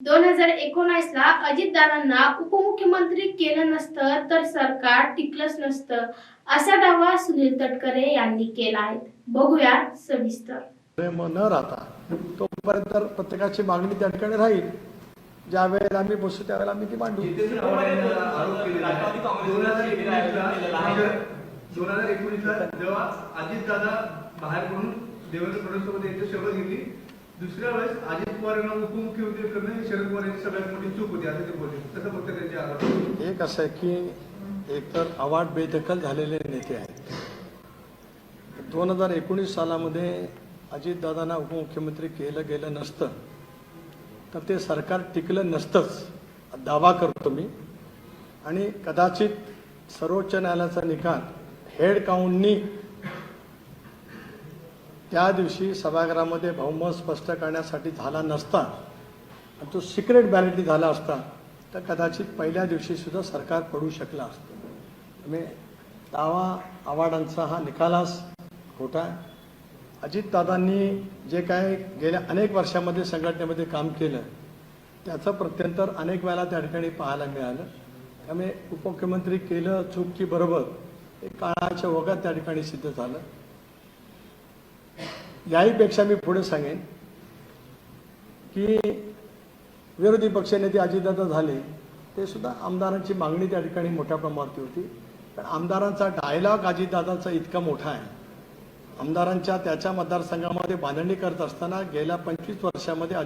दोन हजार एकोणावीस ला अजितदादांना उपमुख्यमंत्री केलं नसतं तर सरकार टिकलंच नसतं असा दावा सुनील तटकरे यांनी केला आहे. बघूया सविस्तर. न राहता तोपर्यंत प्रत्येकाची मागणी त्या ठिकाणी राहील. ज्या वेळेला आम्ही बसू त्यावेळेला आम्ही ती मांडू. दोन हजार एकोणीसला जेव्हा अजितदादा बाहेर पडून देवेंद्र फडणवीस यांची शपथ घेतली दुसऱ्या वेळेस अजित पवार यांना उपमुख्यमंत्री करणं ही शरद पवार यांची सगळ्यात मोठी चूक होती असं ते बोलले. तसं फक्त त्यांचे आरोप. एक असं आहे की एकतर अवाढ बेदखल झालेले नेते आहेत. दोन हजार एकोणीस सालामध्ये अजितदादांना उपमुख्यमंत्री केलं गेलं नसतं तर ते सरकार टिकलं नसतंच दावा करतो मी. आणि कदाचित सर्वोच्च न्यायालयाचा निकाल हेड काउंटनी त्या दिवशी सभागृहामध्ये बहुमत स्पष्ट करण्यासाठी झाला नसता आणि तो सिक्रेट बॅलेटनी झाला असता तर कदाचित पहिल्या दिवशीसुद्धा सरकार पडू शकलं असतं. त्यामुळे दावा आव्हाडांचा हा निकालाच खोटा आहे. अजितदादांनी जे काय गेल्या अनेक वर्षामध्ये संघटनेमध्ये काम केलं त्याचं प्रत्यंतर अनेक वेळा त्या ठिकाणी पाहायला मिळालं. त्यामुळे उपमुख्यमंत्री केलं चूक की बरोबर हे काळाच्या ओघात त्या ठिकाणी सिद्ध झालं. याहीपेक्षा मी पुढे सांगेन की विरोधी पक्षनेते अजितदादा झाले ते सुद्धा आमदारांची मागणी त्या ठिकाणी मोठ्या प्रमाणावरती होती. पण आमदारांचा डायलॉग अजितदादाचा इतका मोठा आहे. आमदारांच्या त्याच्या मतदारसंघामध्ये बांधणी करत असताना गेल्या पंचवीस वर्षामध्ये